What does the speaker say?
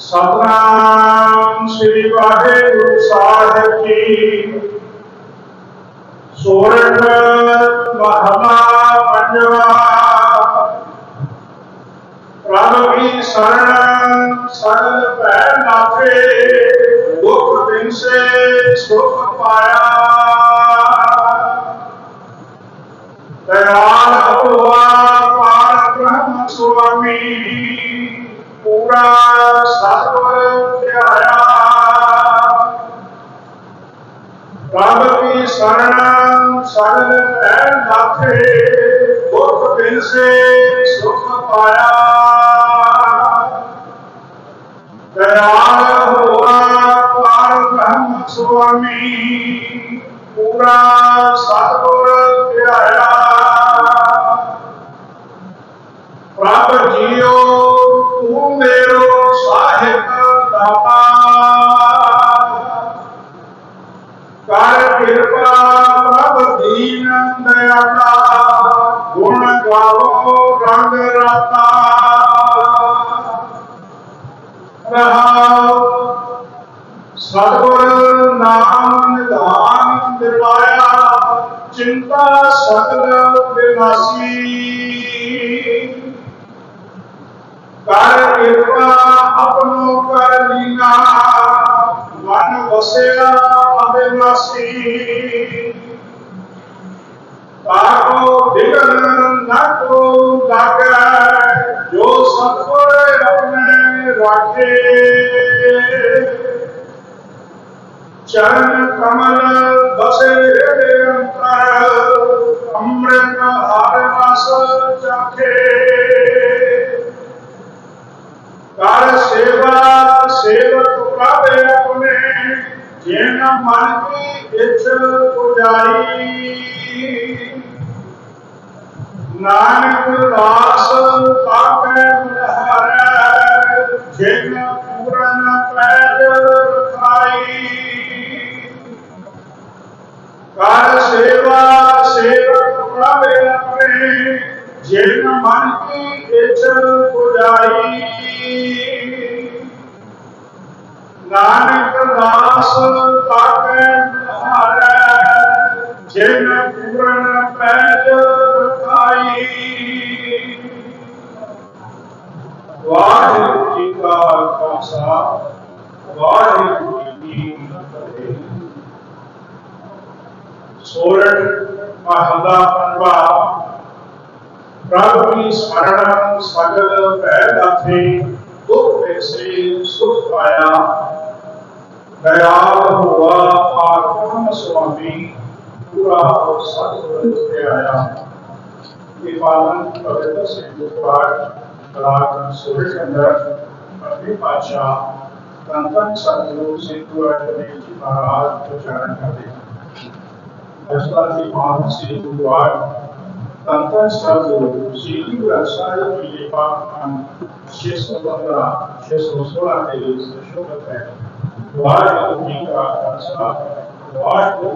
ਸਤਨਾਮ ਸ੍ਰੀ ਵਾਹਿਗੁਰੂ ਸਾਹਿਬ ਜੀ। ਸੋਰਠ ਮਹਲਾ ਪੰਜਵਾ। ਪ੍ਰਭ ਕੀ ਸਰਣ ਸਰਲ ਭੈ ਨਾਥੇ, ਦੁਖ ਬਿਨ ਸੇ ਸੁਖ ਪਾਇਆ। ਦਇਆਲ ਹੋਆ ਪਾਰ ਬ੍ਰਹਮ ਸੁਆਮੀ। ਪੂਰਾ ਸਤਿਗੁਰ ਧਿਆਇਆ ਪ੍ਰਭ ਕੀ ਸਰਣ ਸਰਲ ਭੈ ਨਾਥੇ ਦੁਖ ਬਿਨ ਸੇ ਸੁਖ ਪਾਇਆ। ਦਇਆਲਾ ਰੰਗ ਰਾਤਾ ਰਹਾਉ ਸਤਿਗੁਰ ਨਾਮ ਨਿਧਾਨ ਦਿਵਾਇਆ ਚਿੰਤਾ ਸਗਲ ਵਿਨਾਸੀ ਕਰ ਕਿਰਪਾ ਆਪਣੋ ਕਰ ਲੀਨਾ ਮਨ ਵਸਿਆ ਆਪਣੇ ਚਰਨ ਕਮਲ ਬਸੇ ਹਿਰਦੇ ਅੰਤਰ ਅੰਮ੍ਰਿਤ ਹਰ ਰਸ ਚਾਖੇ। ਕਰ ਸੇਵਾ, ਸੇਵਕ ਪ੍ਰਭ ਆਪਣੇ ਜਿਨ ਮਨ ਕੀ ਇੱਛ ਪੁਜਾਈ ਨਾਨਕ ਦਾਸ ਤਾਪੈ ਬੁਝਾਰੈ ਜਿਨ ਪੂਰਨ ਪੈਜ ਰਖਾਈ। ਕਰ ਸੇਵਾ, ਸੇਵਕ ਪ੍ਰਭ ਆਪਣੇ, ਜਿਨ ਮਨ ਕੀ ਇੱਛ ਪੁਜਾਈ। ਨਾਨਕ ਦਾਸ ਤਾਕੈ ਬੁਝਾਰੈ ਜਿਨ ਪੂਰਨ ਪੈਜ ਰਖਾਈ। ਵਾਹਿਗੁਰੂ ਜੀ ਕਾ ਖਾਲਸਾ ਵਾਹਿਗੁਰੂ ਜੀ ਕੀ ਫਤਿਹ ਸੋਰਠ ਮਹਲਾ ਪੰਜਵਾ ਪ੍ਰਭ ਕੀ ਸਰਣ ਸਗਲ ਭੈ ਦਾਥੇ ਦੁਖ ਵਿਸੇ ਸੁਖ ਪਾਇਆ ਦਇਆਲ ਹੋਆ ਆਤਮ ਸੁਆਮੀ ਪੂਰਾ ਸਤਿਗੁਰ ਤੇ ਆਇਆ ਇਹ ਪਾਲਨ ਪਵਿੱਤਰ ਸਿੰਘ ਪਾਠ ਕਲਾਕ ਸੋਰਠ ਅੰਦਰ ਆਪਣੇ ਪਾਤਸ਼ਾਹ ਤੰਤਨ ਸਤਿਗੁਰੂ ਸਿੱਧੂ ਅਟਲੇ ਜੀ ਮਹਾਰਾਜ ਤੋਂ ਕਰਦੇ ਹਨ। ਅਸਲ ਦੀ ਮਾਨ ਸ੍ਰੀ ਗੁਰਦੁਆਰ ਤੰਤਨ ਸਤਿਗੁਰੂ ਸ੍ਰੀ ਗੁਰੂ ਗ੍ਰੰਥ ਸਾਹਿਬ ਜੀ ਦੇ ਪਾਠ ਹਨ। 615 616 ਦੇ ਵਿੱਚ ਸ਼ੋਭਤ ਹੈ ਵਾਹਿਗੁਰੂ ਜੀ ਕਾ ਖਾਲਸਾ, ਵਾਹਿਗੁਰੂ